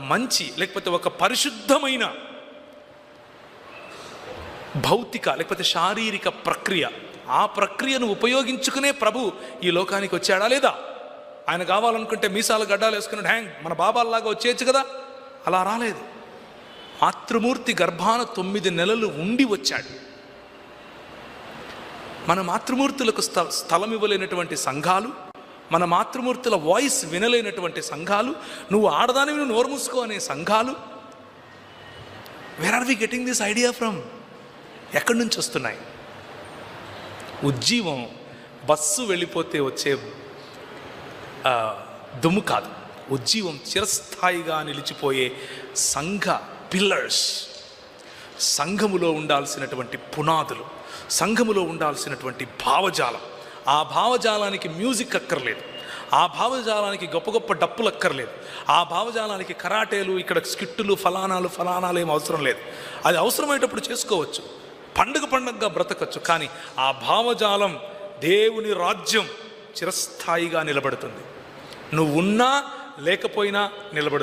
మంచి లేకపోతే ఒక పరిశుద్ధమైన భౌతిక లేకపోతే శారీరక ప్రక్రియ. ఆ ప్రక్రియను ఉపయోగించుకునే ప్రభు ఈ లోకానికి వచ్చాడా లేదా? ఆయన కావాలనుకుంటే మీసాలు గడ్డాలు వేసుకుని హ్యాంగ్ మన బాబాల్లాగా వచ్చేయచ్చు కదా? అలా రాలేదు. మాతృమూర్తి గర్భాన తొమ్మిది నెలలు ఉండి వచ్చాడు. మన మాతృమూర్తులకు స్థ స్థలం ఇవ్వలేనటువంటి సంఘాలు మన మాతృమూర్తుల వాయిస్ వినలేనటువంటి సంఘాలు నువ్వు ఆడదానివి నువ్వు నోరు మూసుకో అనే సంఘాలు. Where are we getting this idea from ఎక్కడి నుంచి వస్తున్నాయి? ఉజ్జీవం బస్సు వెళ్ళిపోతే వచ్చే దుమ్ము కాదు. ఉజ్జీవం చిరస్థాయిగా నిలిచిపోయే సంఘ పిల్లర్స్ సంఘములో ఉండాల్సినటువంటి పునాదులు సంఘములో ఉండాల్సినటువంటి భావజాలం. ఆ భావజాలానికి మ్యూజిక్ అక్కర్లేదు. ఆ భావజాలానికి గొప్ప గొప్ప డప్పులు అక్కర్లేదు. ఆ భావజాలానికి కరాటేలు ఇక్కడ స్కిట్టులు ఫలానాలు ఫలానాలు ఏం అవసరం లేదు. అది అవసరమయ్యేటప్పుడు చేసుకోవచ్చు. పండుగ పండుగగా బ్రతకచ్చు. కానీ ఆ భావజాలం దేవుని రాజ్యం చిరస్థాయిగా నిలబడుతుంది. నువ్వు ఉన్నా లేకపోయినా నిలబడుతుంది